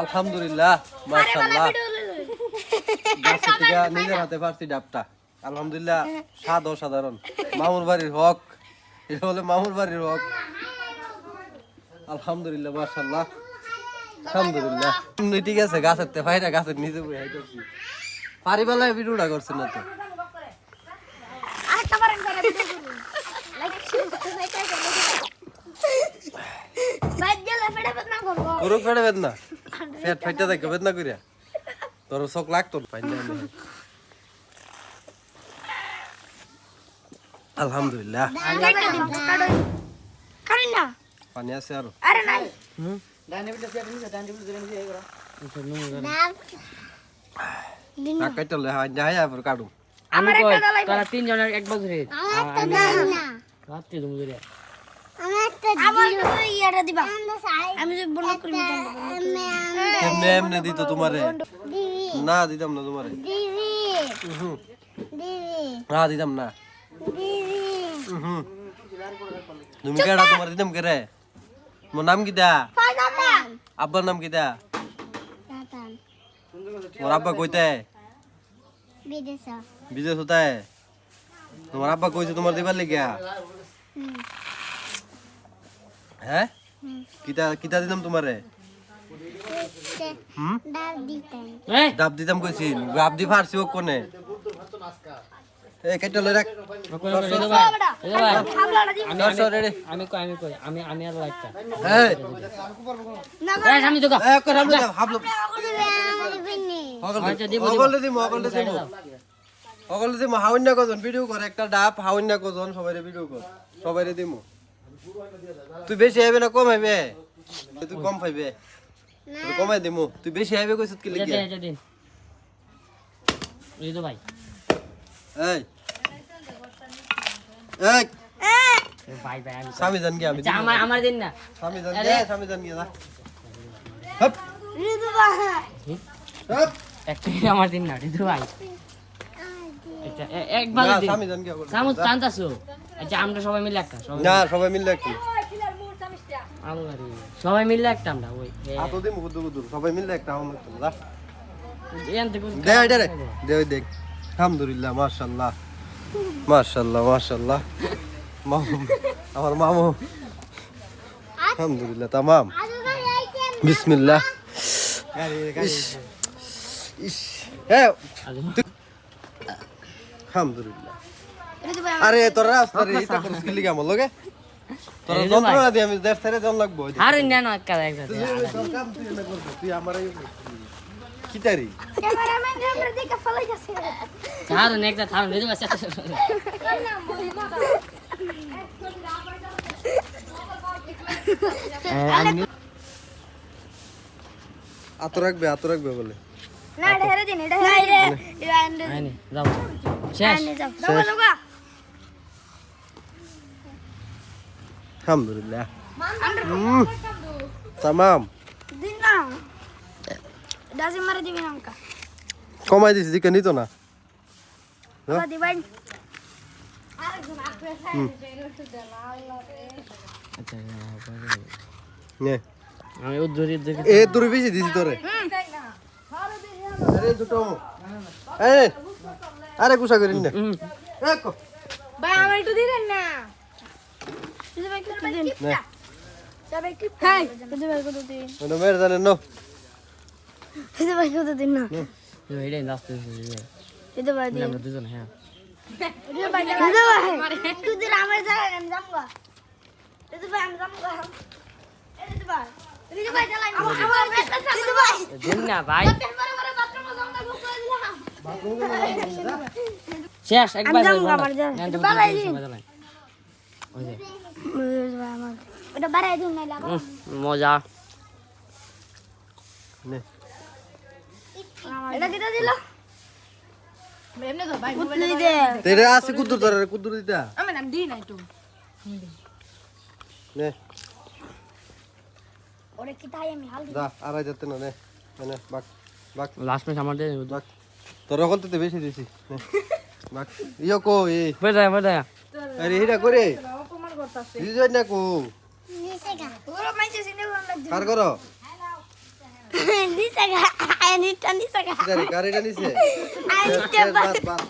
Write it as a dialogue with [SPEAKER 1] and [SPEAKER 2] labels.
[SPEAKER 1] আলহামদুলিল্লাহ মাশাআল্লাহ। থেকে নিজের হাতে পারছি ডাবটা। আলহামদুলিল্লাহ স্বাদ অসাধারণ। মামুর বাড়ির হক। এটা হলো মামুর বাড়ির হক। আলহামদুলিল্লাহ মাশাআল্লাহ। আলহামদুলিল্লাহ। ঠিক আছে গাছের তে ভাইরা গাছের নিচে বই হাই করছি পারিবেলায় ভিডিওটা করছে না তো?
[SPEAKER 2] আরেকটা বারেন করে ভিডিও করুন লাইক লাইক বাইক গেলে ফেড়ে বেদনা।
[SPEAKER 1] পেট ফাইটা দেখে বেদনা করিয়া তোর চোখ লাগতো পাইলে আলহামদুলিল্লাহ। পানি আছে আরও।
[SPEAKER 2] আরে নাই
[SPEAKER 3] তিনজনের এক বছরে। রাত্রি তুমি ধরে
[SPEAKER 2] আমার তো ইয়াটা দিবা। আমি যে বন্ধ করি
[SPEAKER 1] কেমনে এমনে দিত তোমারে। না দিতাম না তোমারে। উহু। না দিতাম না। উহু। তুমি কেডা তোমার দিতাম কে রে মোর নাম কি দা? আব্বার নাম কি দা? তোমার আব্বা কইতে? বিদেশ। হতায় তোমার আব্বা কইছে তোমার দিবার লিগা? হ্যাঁ? কিতা কিতা দিতাম তোমারে? হুম? ডাব দিতাম। কইছি ডাব দি ফারছি ও কোনে এ কেটে লই রাখ।
[SPEAKER 3] আমি কই আমি কই আমি আর
[SPEAKER 1] এই
[SPEAKER 2] না
[SPEAKER 3] তো
[SPEAKER 1] এ হাবলো। হাউন্না কজন ভিডিও কর একটা ডাব হাউন্না কজন সবাইরে ভিডিও কর। সবাইরে দিমু। তুই বেশি আইবে না কম আইবে? তুই কম পাইবে। কমাই দিমু। তুই বেশি আইবে কইছত কি লাগি
[SPEAKER 3] ভাই।
[SPEAKER 1] এই। এই।
[SPEAKER 3] ভাই ভাই আমি
[SPEAKER 1] স্বামী জান গিয়া আমি
[SPEAKER 3] আচ্ছা আমার আমার দিন না।
[SPEAKER 1] স্বামী জান গিয়া স্বামী জান গিয়া হপ
[SPEAKER 2] ঋতু বাবা
[SPEAKER 1] হপ
[SPEAKER 3] একটা আমার দিন না রেদো ভাই। একবার দিন
[SPEAKER 1] স্বামী জান গিয়া বল।
[SPEAKER 3] সামুস টানতাছো আচ্ছা আমরা সবাই মিলে একটা
[SPEAKER 1] না সবাই মিললে একটু।
[SPEAKER 3] সবাই মিলে একটা আমরা ওই এ-
[SPEAKER 1] আতো দিমু গুদু গুদু সবাই মিললে একটা যা।
[SPEAKER 3] এখান থেকে
[SPEAKER 1] দে এটা রে। দে ওই দেখ। আলহামদুলিল্লাহ মাশাআল্লাহ। মাশাআল্লাহ মাশাআল্লাহ। মামু আমার মামু। আলহামদুলিল্লাহ তামাম। বিসমিল্লাহ। ইস ইস। এ আলহামদুলিল্লাহ। আরে তোর রাস্তা রে এটা করছিস কি লিগা আমার লগে তোর যন্ত্রণা দিয়ে আমি দেড় সাইডে জন লাগবো
[SPEAKER 3] আরে না না একটা একটা
[SPEAKER 1] তুই আমার কি তারি
[SPEAKER 2] ক্যামেরাম্যান ক্যামেরা দেখে ফলাই গেছে
[SPEAKER 3] ছাড়ুন একটা ছাড়ুন রেদো ভাই
[SPEAKER 1] আত রাখবে আত রাখবে বলে।
[SPEAKER 2] না এটা হেরে দিন এটা হেরে দিন।
[SPEAKER 3] যাও। শেষ।
[SPEAKER 2] যাও।
[SPEAKER 1] আলহামদুলিল্লাহ। হুম তামাম। কমাই দিছি দিকে নিত না।
[SPEAKER 3] আচ্ছা উদ্ধরি
[SPEAKER 1] এ তোর বেশি দিছি তোরে। আরে এ আরে কুসা করিন না।
[SPEAKER 2] ভাই আমার একটু দিলেন না? ভাই
[SPEAKER 3] হ্যাঁ শেষ একবার মজা।
[SPEAKER 1] তেরে আছে কুদ্দুর তোরে কুদ্দুর দিতা
[SPEAKER 2] আমি নাম দিই নাই তো।
[SPEAKER 1] নে।
[SPEAKER 2] ওরে কি তাই আমি হাল
[SPEAKER 1] যা আড়াই যাতে না। নে নে বাক বাক।
[SPEAKER 3] লাস্ট ম্যাচ আমার দিয়ে
[SPEAKER 1] বাক। তোর এখন তো বেশি দিছি নে। বাক। ইয়ো কো এ
[SPEAKER 3] ফের যায়।
[SPEAKER 1] আরে হিরা করে করতাছে। দিদি যাই না কো।
[SPEAKER 2] নিছে গা। পুরো মাইছে সিনে লাগছে
[SPEAKER 1] কার করো?
[SPEAKER 2] নিছে গা। আইনিটা নিছে গা।
[SPEAKER 1] গাড়িটা নিছে আইনিটা বাস।